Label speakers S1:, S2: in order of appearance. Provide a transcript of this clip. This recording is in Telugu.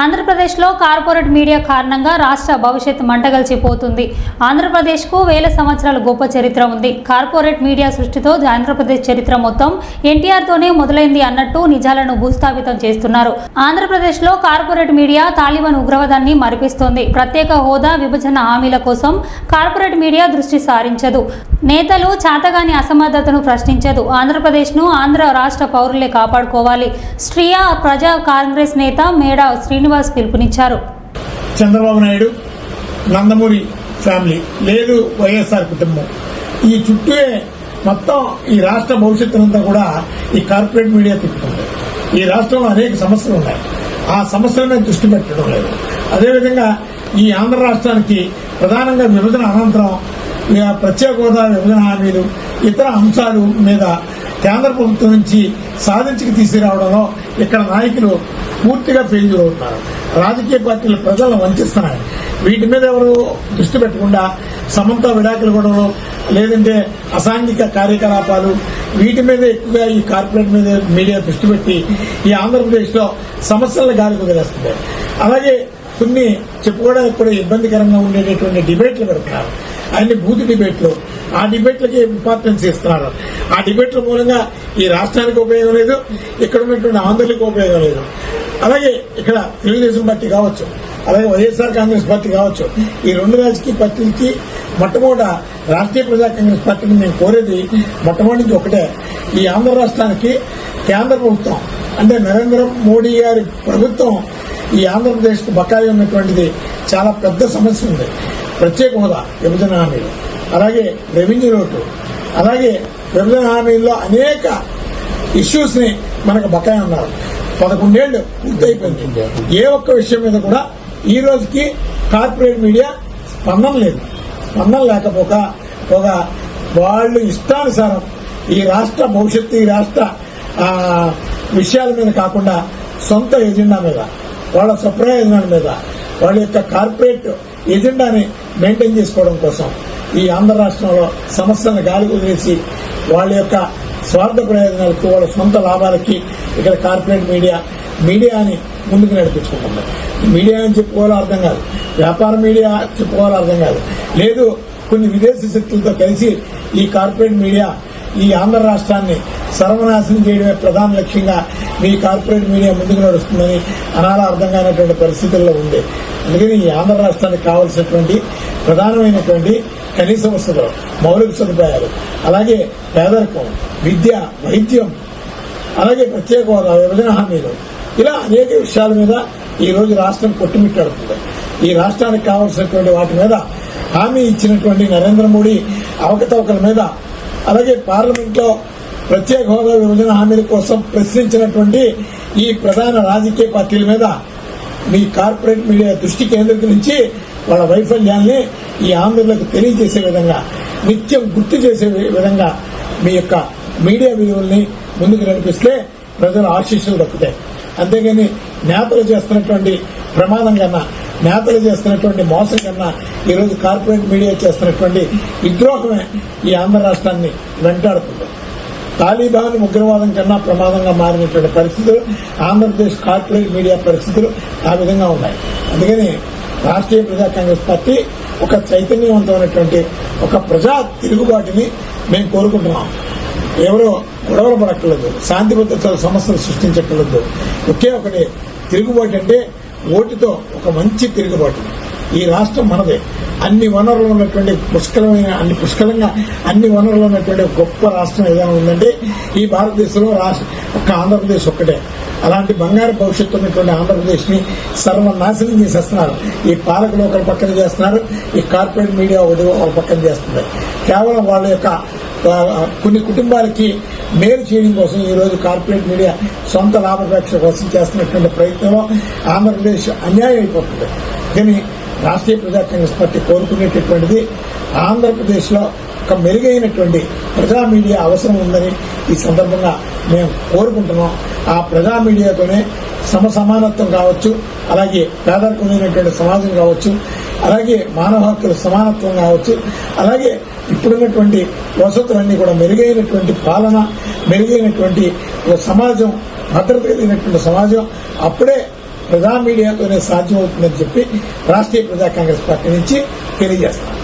S1: ఆంధ్రప్రదేశ్లో కార్పొరేట్ మీడియా కారణంగా రాష్ట్ర భవిష్యత్తు మంటగలిచిపోతుంది ఆంధ్రప్రదేశ్కు వేల సంవత్సరాల గొప్ప చరిత్ర ఉంది. కార్పొరేట్ మీడియా సృష్టితో ఆంధ్రప్రదేశ్ చరిత్ర మొత్తం ఎన్టీఆర్తోనే మొదలైంది అన్నట్టు నిజాలను భూస్థాపితం చేస్తున్నారు. ఆంధ్రప్రదేశ్లో కార్పొరేట్ మీడియా తాలిబాన్ ఉగ్రవాదాన్ని మరిపిస్తోంది. ప్రత్యేక హోదా విభజన హామీల కోసం కార్పొరేట్ మీడియా దృష్టి సారించదు. నేతలు చాతగాని అసమర్థతను ప్రశ్నించదు. ఆంధ్రప్రదేశ్ను ఆంధ్ర రాష్ట్ర పౌరులే కాపాడుకోవాలి. స్ట్రియా ప్రజా కాంగ్రెస్ నేత మేడా శ్రీనివాస్ పిలుపునిచ్చారు.
S2: చంద్రబాబు నాయుడు నందమూరి ఫ్యామిలీ లేదు వైఎస్ఆర్ కుటుంబం. ఈ చుట్టూ మొత్తం ఈ రాష్ట్ర భవిష్యత్తునంతా కూడా ఈ కార్పొరేట్ మీడియా తిప్పుతుంది. ఈ రాష్ట్రంలో అనేక సమస్యలు ఉన్నాయి. ఆ సమస్యల మీద దృష్టి పెట్టడం లేదు. అదేవిధంగా ఈ ఆంధ్ర రాష్ట్రానికి ప్రధానంగా విభజన అనంతరం ఇక ప్రత్యేక హోదా విభజన హామీలు ఇతర అంశాలు మీద కేంద్ర ప్రభుత్వం నుంచి సాధించుకు తీసుకురావడంలో ఇక్కడ నాయకులు పూర్తిగా ఫెయిల్యూర్ అవుతున్నారు రాజకీయ పార్టీలు ప్రజలను వంచిస్తున్నాయి. వీటి మీద ఎవరు దృష్టి పెట్టకుండా సమంత విడాకులు కూడా లేదంటే అసాంఘిక కార్యకలాపాలు వీటి మీద ఎక్కువగా ఈ కార్పొరేట్ మీద మీడియా దృష్టి పెట్టి ఈ ఆంధ్రప్రదేశ్లో సమస్యలను గాలి కుదిరేస్తుంది. అలాగే కొన్ని చెప్పుకోవడానికి కూడా ఇబ్బందికరంగా ఉండేటటువంటి డిబేట్లు పెడుతున్నారు. అన్ని బూత్ డిబేట్లు. ఆ డిబేట్లకి ఇంపార్టెన్స్ ఇస్తున్నారు. ఆ డిబేట్ల మూలంగా ఈ రాష్ట్రానికి ఉపయోగం లేదు ఇక్కడ ఉన్నటువంటి ఆంధ్రులకు ఉపయోగం లేదు. అలాగే ఇక్కడ తెలుగుదేశం పార్టీ కావచ్చు అలాగే వైఎస్ఆర్ కాంగ్రెస్ పార్టీ కావచ్చు ఈ రెండు రాజకీయ పార్టీలకి మొట్టమొదట రాష్ట్రీయ ప్రజా కాంగ్రెస్ పార్టీని మేము కోరేది మొట్టమొదటి నుంచి ఒకటే. ఈ ఆంధ్ర రాష్ట్రానికి కేంద్ర ప్రభుత్వం అంటే నరేంద్ర మోడీ గారి ప్రభుత్వం ఈ ఆంధ్రప్రదేశ్ బకాయి ఉన్నటువంటిది చాలా పెద్ద సమస్య ఉంది. ప్రత్యేక హోదా విభజన హామీలు. అలాగే రెవెన్యూ రోడ్డు అలాగే విభజన హామీల్లో అనేక ఇష్యూస్ని మనకు బకాయి ఉన్నారు. పదకొండేళ్ళు పూర్తయిపోయింది. ఏ ఒక్క విషయం మీద కూడా ఈ రోజుకి కార్పొరేట్ మీడియా స్పందన లేదు. స్పందన లేకపోక ఒక వాళ్ళు ఇష్టానుసారం ఈ రాష్ట్ర భవిష్యత్తు ఈ రాష్ట్ర విషయాల మీద కాకుండా సొంత ఎజెండా మీద వాళ్ళ స్వప్రయోజనాల మీద వాళ్ళ యొక్క కార్పొరేట్ ఎజెండాని మెయింటైన్ చేసుకోవడం కోసం ఈ ఆంధ్ర రాష్ట్రంలో సమస్యలను గాలి వదిలేసి వాళ్ళ యొక్క స్వార్థ ప్రయోజనాలకు వాళ్ళ సొంత లాభాలకి ఇక్కడ కార్పొరేట్ మీడియా మీడియాని ముందుకు నడిపించుకుంటున్నారు మీడియా అని చెప్పుకోవాలో అర్థం కాదు. వ్యాపార మీడియా చెప్పుకోవాలో అర్థం కాదు. లేదు కొన్ని విదేశీ శక్తులతో కలిసి ఈ కార్పొరేట్ మీడియా ఈ ఆంధ్ర రాష్ట్రాన్ని సర్వనాశనం చేయడమే ప్రధాన లక్ష్యంగా మీ కార్పొరేట్ మీడియా ముందుకు నడుస్తుందని అనాల అర్థం కానటువంటి పరిస్థితుల్లో ఉంది. అందుకని ఈ ఆంధ్ర రాష్ట్రానికి కావలసినటువంటి ప్రధానమైనటువంటి కనీస వసతులు మౌలిక సదుపాయాలు అలాగే పేదరికం విద్య వైద్యం అలాగే ప్రత్యేక హోదా విభజన హామీలు ఇలా అనేక విషయాల మీద ఈ రోజు రాష్ట్రం కొట్టుమిట్టాడుతుంది. ఈ రాష్ట్రానికి కావాల్సినటువంటి వాటి మీద హామీ ఇచ్చినటువంటి నరేంద్ర మోడీ అవకతవకల మీద అలాగే పార్లమెంట్లో ప్రత్యేక హోదా విభజన హామీల కోసం ప్రశ్నించినటువంటి ఈ ప్రధాన రాజకీయ పార్టీల మీద మీ కార్పొరేట్ మీడియా దృష్టి కేంద్రీకరించి వాళ్ళ వైఫల్యాన్ని ఈ ఆంధ్రులకు తెలియజేసే విధంగా నిత్యం గుర్తు చేసే విధంగా మీ యొక్క మీడియా విలువల్ని ముందుకు నడిపిస్తే ప్రజల ఆశీస్సులు దక్కుతాయి. అంతేగాని నేతలు చేస్తున్నటువంటి ప్రమాదం కన్నా నేతలు చేస్తున్నటువంటి మోసం కన్నా ఈరోజు కార్పొరేట్ మీడియా చేస్తున్నటువంటి విద్రోహమే ఈ ఆంధ్ర రాష్ట్రాన్ని వెంటాడుతుంది. తాలిబాన్ ఉగ్రవాదం కన్నా ప్రమాదంగా మారినటువంటి పరిస్థితులు ఆంధ్రప్రదేశ్ కార్పొరేట్ మీడియా పరిస్థితులు ఆ విధంగా ఉన్నాయి. అందుకని రాష్ట్రీయ ప్రజా కాంగ్రెస్ పార్టీ ఒక చైతన్యవంతమైనటువంటి ఒక ప్రజా తిరుగుబాటుని మేము కోరుకుంటున్నాం. ఎవరో గొడవలు పడక్కర్లేదు శాంతి భద్రతల సమస్యలు సృష్టించక్కర్లేదు. ఒకే ఒకటి తిరుగుబాటు అంటే ఓటుతో ఒక మంచి తిరుగుబాటు. ఈ రాష్ట్రం మనదే. అన్ని వనరులు ఉన్నటువంటి పుష్కలమైన అన్ని పుష్కలంగా అన్ని వనరులు ఉన్నటువంటి గొప్ప రాష్ట్రం ఏదైనా ఉందంటే ఈ భారతదేశంలో రాష్ట్ర ఒక్క ఆంధ్రప్రదేశ్ ఒక్కటే. అలాంటి బంగారు భవిష్యత్తు ఉన్నటువంటి ఆంధ్రప్రదేశ్ని సర్వనాశనం చేసేస్తున్నారు. ఈ పాలకులు ఒకరి పక్కన చేస్తున్నారు ఈ కార్పొరేట్ మీడియా ఒకటి ఒక పక్కన చేస్తుంది. కేవలం వాళ్ళ యొక్క కొన్ని కుటుంబాలకి మేలు చేయడం కోసం ఈ రోజు కార్పొరేట్ మీడియా సొంత లాభాపేక్ష కోసం చేస్తున్నటువంటి ప్రయత్నంలో ఆంధ్రప్రదేశ్ అన్యాయం అయిపోతుంది. కానీ రాష్ట్రీయ ప్రజా కాంగ్రెస్ పార్టీ కోరుకునేటటువంటిది ఆంధ్రప్రదేశ్లో ఒక మెరుగైనటువంటి ప్రజా మీడియా అవసరం ఉందని ఈ సందర్భంగా మేము కోరుకుంటున్నాం. ఆ ప్రజా మీడియాతోనే సమ సమానత్వం కావచ్చు అలాగే పేదరికమైనటువంటి సమాజం కావచ్చు అలాగే మానవ హక్కుల సమానత్వం కావచ్చు అలాగే ఇప్పుడున్నటువంటి వసతులన్నీ కూడా మెరుగైనటువంటి పాలన మెరుగైనటువంటి సమాజం భద్రత కలిగినటువంటి సమాజం అప్పుడే ప్రజా మీడియాతోనే సాధ్యమవుతుందని చెప్పి రాష్ట్రీయ ప్రజా కాంగ్రెస్ పార్టీ నుంచి తెలియజేస్తాం.